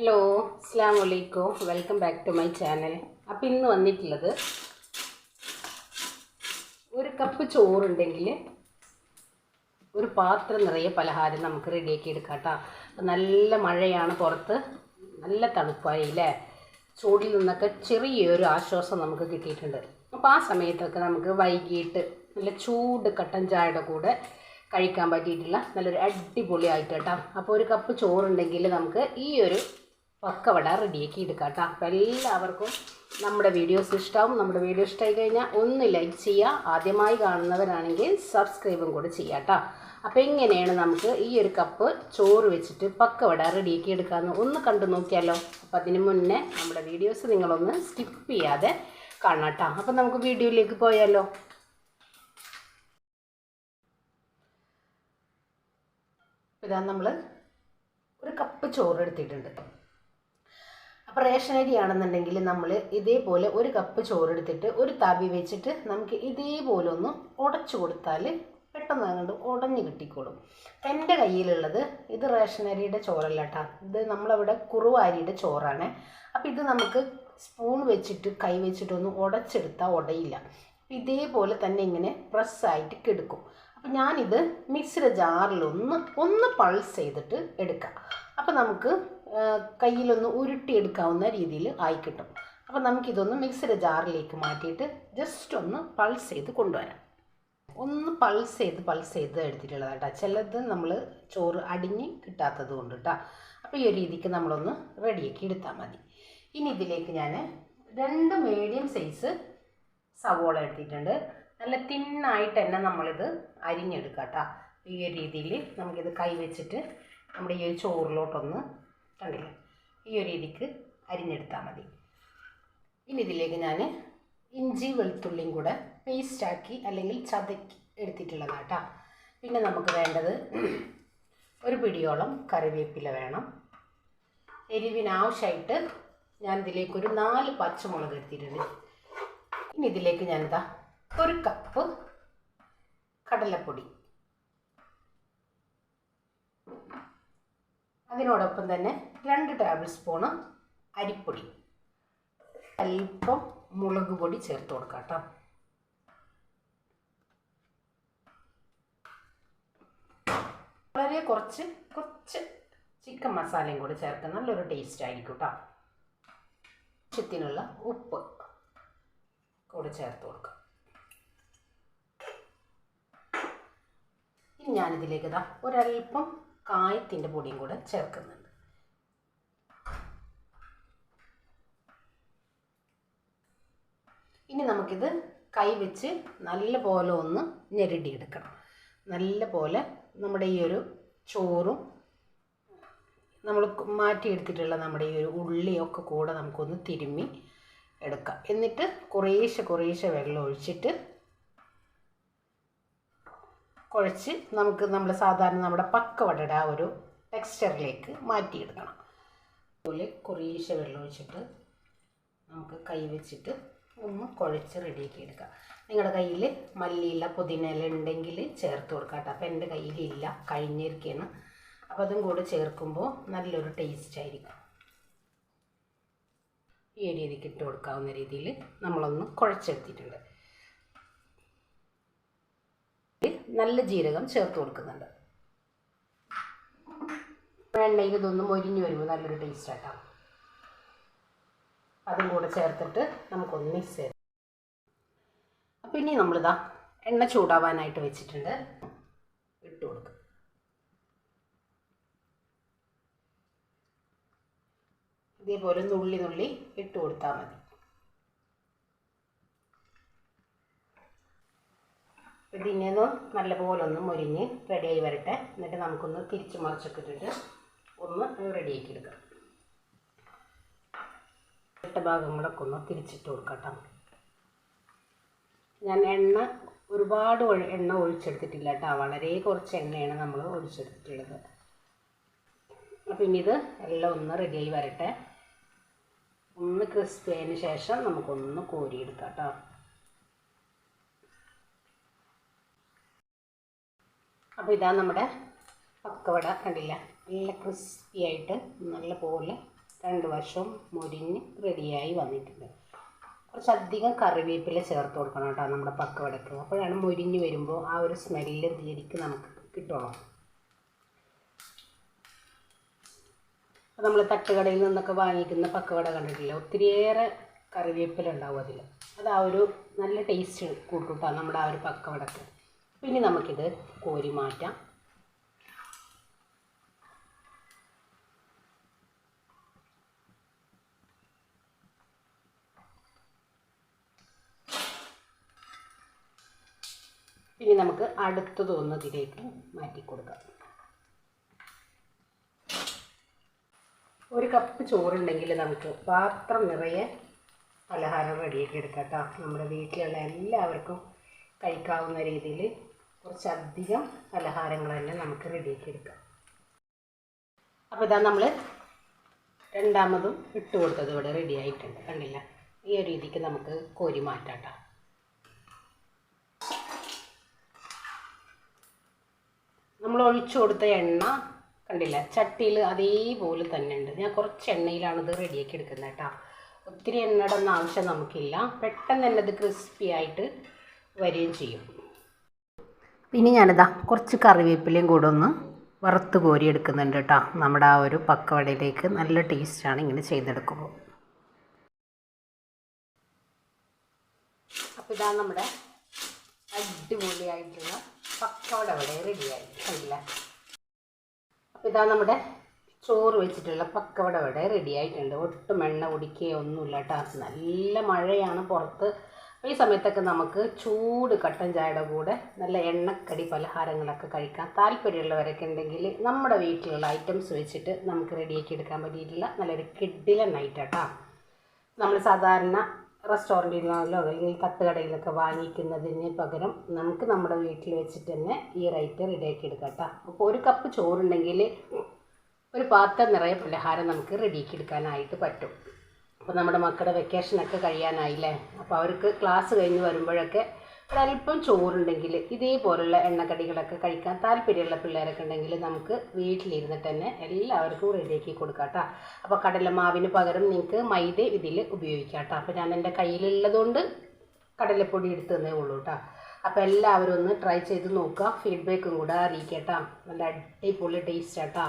Hello അസ്സാം വലൈക്കും welcome back to my channel അപ്പം ഇന്ന് വന്നിട്ടുള്ളത് ഒരു കപ്പ് ചോറുണ്ടെങ്കിൽ ഒരു പാത്രം നിറയെ പലഹാരം നമുക്ക് റെഡിയാക്കി എടുക്കാം കേട്ടോ നല്ല മഴയാണ് പുറത്ത്. നല്ല തണുപ്പായി അല്ലേ ചൂടിൽ നിന്നൊക്കെ ചെറിയൊരു ആശ്വാസം നമുക്ക് കിട്ടിയിട്ടുണ്ട്. അപ്പോൾ ആ സമയത്തൊക്കെ നമുക്ക് വൈകിട്ട് നല്ല ചൂട് കട്ടൻ ചായയുടെ കൂടെ കഴിക്കാൻ പറ്റിയിട്ടുള്ള നല്ലൊരു അടിപൊളിയായിട്ട് കേട്ടോ അപ്പോൾ ഒരു കപ്പ് ചോറുണ്ടെങ്കിൽ നമുക്ക് ഈ ഒരു പക്കവട റെഡിയാക്കി എടുക്കാം കേട്ടോ അപ്പോൾ എല്ലാവർക്കും നമ്മുടെ വീഡിയോസ് ഇഷ്ടമാവും നമ്മുടെ വീഡിയോ ഇഷ്ടമായി കഴിഞ്ഞാൽ ഒന്ന് ലൈക്ക് ചെയ്യുക ആദ്യമായി കാണുന്നവരാണെങ്കിൽ സബ്സ്ക്രൈബും കൂടെ ചെയ്യാം കേട്ടോ അപ്പോൾ എങ്ങനെയാണ് നമുക്ക് ഈ ഒരു കപ്പ് ചോറ് വെച്ചിട്ട് പക്കവട റെഡിയാക്കി എടുക്കാമെന്ന് ഒന്ന് കണ്ടു നോക്കിയാലോ. അപ്പോൾ അതിന് മുന്നേ നമ്മുടെ വീഡിയോസ് നിങ്ങളൊന്ന് സ്കിപ്പ് ചെയ്യാതെ കാണാം കേട്ടോ അപ്പോൾ നമുക്ക് വീഡിയോയിലേക്ക് പോയാലോ. ഇതാ നമ്മൾ ഒരു കപ്പ് ചോറ് എടുത്തിട്ടുണ്ട്. അപ്പോൾ റേഷൻ ആണെന്നുണ്ടെങ്കിൽ നമ്മൾ ഇതേപോലെ ഒരു കപ്പ് ചോറെടുത്തിട്ട് ഒരു തവി വെച്ചിട്ട് നമുക്ക് ഇതേപോലെ ഒന്ന് ഉടച്ചു കൊടുത്താൽ പെട്ടെന്ന് അങ്ങോട്ട് ഉടഞ്ഞു കിട്ടിക്കോളും. എന്റെ കയ്യിലുള്ളത് ഇത് റേഷൻ അരിയുടെ ചോറല്ല കേട്ടോ ഇത് നമ്മളവിടെ കുറുവാരിയുടെ ചോറാണ്. അപ്പോൾ ഇത് നമുക്ക് സ്പൂൺ വെച്ചിട്ട് കൈ വെച്ചിട്ടൊന്ന് ഉടച്ചെടുത്താൽ ഉടയില്ല. ഇതേപോലെ തന്നെ ഇങ്ങനെ പ്രസ്സായിട്ട് കെടുക്കും. അപ്പം ഞാനിത് മിക്സിയുടെ ജാറിലൊന്ന് ഒന്ന് പൾസ് ചെയ്തിട്ട് എടുക്കാം. അപ്പം നമുക്ക് കയ്യിലൊന്ന് ഉരുട്ടിയെടുക്കാവുന്ന രീതിയിൽ ആയി കിട്ടും അപ്പം നമുക്കിതൊന്ന് മിക്സിയുടെ ജാറിലേക്ക് മാറ്റിയിട്ട് ജസ്റ്റ് ഒന്ന് പൾസ് ചെയ്ത് കൊണ്ടുവരാം. ഒന്ന് പൾസ് ചെയ്ത് പൾസ് ചെയ്ത് എടുത്തിട്ടുള്ളത് കേട്ടോ ചിലത് നമ്മൾ ചോറ് അടിഞ്ഞ് കിട്ടാത്തത് കൊണ്ട് കേട്ടോ അപ്പോൾ ഈ ഒരു രീതിക്ക് നമ്മളൊന്ന് റെഡിയാക്കി എടുത്താൽ മതി. ഇനി ഇതിലേക്ക് ഞാൻ രണ്ട് മീഡിയം സൈസ് സവോള എടുത്തിട്ടുണ്ട്. നല്ല തിന്നായിട്ട് തന്നെ നമ്മളിത് അരിഞ്ഞെടുക്കാം കേട്ടോ ഈ ഒരു രീതിയിൽ നമുക്കിത് കൈ വെച്ചിട്ട് നമ്മുടെ ഈ ചോറിലോട്ടൊന്ന് കണ്ടില്ലേ ഈ ഒരു രീതിക്ക് അരിഞ്ഞെടുത്താൽ മതി. ഇനി ഇതിലേക്ക് ഞാൻ ഇഞ്ചി വെളുത്തുള്ളിയും കൂടെ പേസ്റ്റാക്കി അല്ലെങ്കിൽ ചതക്കി എടുത്തിട്ടുള്ളതാണ് കേട്ടോ പിന്നെ നമുക്ക് വേണ്ടത് ഒരു പിടിയോളം കറിവേപ്പില വേണം. എരിവിനാവശ്യമായിട്ട് ഞാൻ ഇതിലേക്ക് ഒരു നാല് പച്ചമുളക് എടുത്തിട്ടുണ്ട്. ഇനി ഇതിലേക്ക് ഞാനിതാ ഒരു കപ്പ് കടലപ്പൊടി അതിനോടൊപ്പം തന്നെ രണ്ട് ടേബിൾ സ്പൂണ് അരിപ്പൊടി. അല്പം മുളക് പൊടി ചേർത്ത് കൊടുക്കാം കേട്ടോ വളരെ കുറച്ച് കുറച്ച് ചിക്കൻ മസാലയും കൂടി ചേർത്ത് നല്ലൊരു ടേസ്റ്റ് ആയിരിക്കും കേട്ടോ ആവശ്യത്തിനുള്ള ഉപ്പ് കൂടി ചേർത്ത് കൊടുക്കാം. ഇനി ഞാനിതിലേക്ക് ഇതാ ഒരല്പം കായത്തിന്റെ പൊടിയും കൂടെ ചേർക്കുന്നുണ്ട്. ഇനി നമുക്കിത് കൈ വെച്ച് നല്ല പോലെ ഒന്ന് ഞെരടിയെടുക്കണം. നല്ല പോലെ നമ്മുടെ ഈ ഒരു ചോറും നമ്മൾ മാറ്റിയെടുത്തിട്ടുള്ള നമ്മുടെ ഈ ഒരു ഉള്ളിയൊക്കെ കൂടെ നമുക്കൊന്ന് തിരുമ്മി എടുക്കാം. എന്നിട്ട് കുറേശ്ശെ കുറേശ്ശെ വെള്ളം ഒഴിച്ചിട്ട് കുഴച്ച് നമുക്ക് നമ്മൾ സാധാരണ നമ്മുടെ പക്കവടയുടെ ആ ഒരു ടെക്സ്ചറിലേക്ക് മാറ്റിയെടുക്കണം. അതുപോലെ കുറേശ്ശെ വെള്ളം ഒഴിച്ചിട്ട് നമുക്ക് കൈ വെച്ചിട്ട് ഒന്ന് കുഴച്ച് റെഡിയാക്കി എടുക്കാം. നിങ്ങളുടെ കയ്യിൽ മല്ലിയില പുതിനയില ഉണ്ടെങ്കിൽ ചേർത്ത് കൊടുക്കാം കേട്ടോ. അപ്പോൾ എന്റെ കയ്യിലില്ല കഴിഞ്ഞിരിക്കുകയാണ് അപ്പോൾ അതും കൂടെ ചേർക്കുമ്പോൾ നല്ലൊരു ടേസ്റ്റ് ആയിരിക്കും. ഈ രീതിക്ക് ഇട്ട് കൊടുക്കാവുന്ന രീതിയിൽ നമ്മളൊന്ന് കുഴച്ചെടുത്തിട്ടുണ്ട്. നല്ല ജീരകം ചേർത്ത് കൊടുക്കുന്നുണ്ട്. എണ്ണയിൽ ഇതൊന്നും മൊരിഞ്ഞ് വരുമ്പോൾ നല്ലൊരു ടേസ്റ്റ് ആട്ടോ. അതും കൂടെ ചേർത്തിട്ട് നമുക്കൊന്ന് മിക്സ് ചെയ്ത് അപ്പം ഇനി നമ്മളിതാ എണ്ണ ചൂടാവാനായിട്ട് വെച്ചിട്ടുണ്ട്. ഇട്ട് കൊടുക്കുക ഇതേപോലെ നുള്ളി നുള്ളി ഇട്ട് കൊടുത്താൽ മതി. ഇതിനൊന്ന് നല്ലപോലെ ഒന്ന് മുരിഞ്ഞ് റെഡിയായി വരട്ടെ. എന്നിട്ട് നമുക്കൊന്ന് തിരിച്ച് മറിച്ചൊക്കെ ഇട്ടിട്ട് ഒന്ന് റെഡിയാക്കി എടുക്കാം. ഇട്ട ഭാഗങ്ങളൊക്കെ ഒന്ന് തിരിച്ചിട്ട് കൊടുക്കട്ടോ ഞാൻ എണ്ണ ഒരുപാട് എണ്ണ ഒഴിച്ചെടുത്തിട്ടില്ല കേട്ടോ. വളരെ കുറച്ച് എണ്ണയാണ് നമ്മൾ ഒഴിച്ചെടുത്തിട്ടുള്ളത്. അപ്പം ഇനി ഇത് എല്ലാം ഒന്ന് റെഡിയായി വരട്ടെ. ഒന്ന് ക്രിസ്പി ആയതിന് ശേഷം നമുക്കൊന്ന് കോരിയെടുക്കാം കേട്ടോ. അപ്പോൾ ഇതാ നമ്മുടെ പക്കവട കണ്ടില്ല? നല്ല ക്രിസ്പി ആയിട്ട് നല്ല പോലെ രണ്ട് വശവും മുരിഞ്ഞ് റെഡിയായി വന്നിട്ടുണ്ട്. കുറച്ചധികം കറിവേപ്പില ചേർത്ത് കൊടുക്കണം കേട്ടോ നമ്മുടെ പക്കവടക്ക്. അപ്പോഴാണ് മുരിഞ്ഞ് വരുമ്പോൾ ആ ഒരു സ്മെല്ല് തീരിക്ക് നമുക്ക് കിട്ടുള്ളൂ. അപ്പോൾ നമ്മൾ തട്ടുകടയിൽ നിന്നൊക്കെ വാങ്ങിക്കുന്ന പക്കവട കണ്ടിട്ടില്ല? ഒത്തിരിയേറെ കറിവേപ്പില ഉണ്ടാവും അതിൽ അത് ആ ഒരു നല്ല ടേസ്റ്റ് കൂട്ടുട്ടോ നമ്മുടെ ആ ഒരു പക്കവടക്ക്. പിന്നെ നമുക്കിത് കോരി മാറ്റാം. ഇനി നമുക്ക് അടുത്തതൊന്ന് ഇതിലേക്ക് മാറ്റി കൊടുക്കാം. ഒരു കപ്പ് ചോറുണ്ടെങ്കിൽ നമുക്ക് പാത്രം നിറയെ പലഹാരം റെഡിയാക്കി എടുക്കാം കേട്ടോ. നമ്മുടെ വീട്ടിലുള്ള എല്ലാവർക്കും കഴിക്കാവുന്ന രീതിയിൽ കുറച്ചധികം പലഹാരങ്ങൾ തന്നെ നമുക്ക് റെഡിയാക്കി എടുക്കാം. അപ്പോൾ ഇതാ നമ്മൾ രണ്ടാമതും ഇട്ട് കൊടുത്തത് ഇവിടെ റെഡി ആയിട്ടുണ്ട്. കണ്ടില്ല? ഈ ഒരു രീതിക്ക് നമുക്ക് കോരി മാറ്റാം കേട്ടോ. നമ്മൾ ഒഴിച്ചു കൊടുത്ത എണ്ണ കണ്ടില്ല? ചട്ടിയിൽ അതേപോലെ തന്നെ ഉണ്ട്. ഞാൻ കുറച്ച് എണ്ണയിലാണ് ഇത് റെഡിയാക്കി എടുക്കുന്നത് കേട്ടോ. ഒത്തിരി എണ്ണയുടെ ഒന്നും ആവശ്യം നമുക്കില്ല. പെട്ടെന്ന് തന്നെ ഇത് ക്രിസ്പി ആയിട്ട് വരികയും ചെയ്യും. പിന്നെ ഞാനിതാ കുറച്ച് കറിവേപ്പിലയും കൂടെ ഒന്ന് വറുത്ത് കോരി എടുക്കുന്നുണ്ട് കേട്ടോ. നമ്മുടെ ആ ഒരു പക്കവടയിലേക്ക് നല്ല ടേസ്റ്റാണ് ഇങ്ങനെ ചെയ്തെടുക്കുമ്പോൾ. അപ്പോൾ ഇതാ നമ്മുടെ അടിപൊളിയായിട്ടുള്ള പക്കവട ഇവിടെ റെഡിയായി കണ്ടില്ല? അപ്പോൾ ഇതാ നമ്മുടെ ചോറ് വെച്ചിട്ടുള്ള പക്കവട ഇവിടെ റെഡി ആയിട്ടുണ്ട് ഒട്ടും എണ്ണ കുടിക്കുകയോ ഒന്നുമില്ല കേട്ടോ. നല്ല മഴയാണ്. പുറത്ത് ഈ സമയത്തൊക്കെ നമുക്ക് ചൂട് കട്ടൻ ചായയുടെ കൂടെ നല്ല എണ്ണക്കടി പലഹാരങ്ങളൊക്കെ കഴിക്കാൻ താല്പര്യമുള്ളവരൊക്കെ ഉണ്ടെങ്കിൽ നമ്മുടെ വീട്ടിലുള്ള ഐറ്റംസ് വെച്ചിട്ട് നമുക്ക് റെഡിയാക്കി എടുക്കാൻ പറ്റിയിട്ടുള്ള നല്ലൊരു കിഡിലൻ കേട്ടോ നമ്മൾ സാധാരണ റെസ്റ്റോറന്റിലോ അല്ലെങ്കിൽ കത്തുകടയിലൊക്കെ വാങ്ങിക്കുന്നതിന് പകരം നമുക്ക് നമ്മുടെ വീട്ടിൽ വെച്ചിട്ട് തന്നെ ഈ റൈറ്റ് റെഡിയാക്കി എടുക്കാം കേട്ടോ അപ്പോൾ ഒരു കപ്പ് ചോറുണ്ടെങ്കിൽ ഒരു പാത്രം നിറയെ പലഹാരം നമുക്ക് റെഡിയാക്കി എടുക്കാനായിട്ട് പറ്റും. അപ്പോൾ നമ്മുടെ മക്കളുടെ വെക്കേഷനൊക്കെ കഴിയാനായില്ലേ? അപ്പോൾ അവർക്ക് ക്ലാസ് കഴിഞ്ഞ് വരുമ്പോഴൊക്കെ ഒരല്പം ചോറുണ്ടെങ്കിൽ ഇതേപോലുള്ള എണ്ണക്കടികളൊക്കെ കഴിക്കാൻ താല്പര്യമുള്ള പിള്ളേരൊക്കെ ഉണ്ടെങ്കിൽ നമുക്ക് വീട്ടിലിരുന്ന് തന്നെ എല്ലാവർക്കും റെഡിയാക്കി കൊടുക്കാം കേട്ടോ അപ്പോൾ കടലമാവിന് പകരം നിങ്ങൾക്ക് മൈദ ഇതിൽ ഉപയോഗിക്കാം കേട്ടോ അപ്പോൾ ഞാൻ എന്റെ കയ്യിലുള്ളതുകൊണ്ട് കടലപ്പൊടി എടുത്ത് തന്നേ ഉള്ളൂ കേട്ടോ അപ്പോൾ എല്ലാവരും ഒന്ന് ട്രൈ ചെയ്ത് നോക്കുക. ഫീഡ്ബാക്കും കൂടെ അറിയിക്കാം കേട്ടോ നല്ല അടിപൊളി ടേസ്റ്റ് കേട്ടോ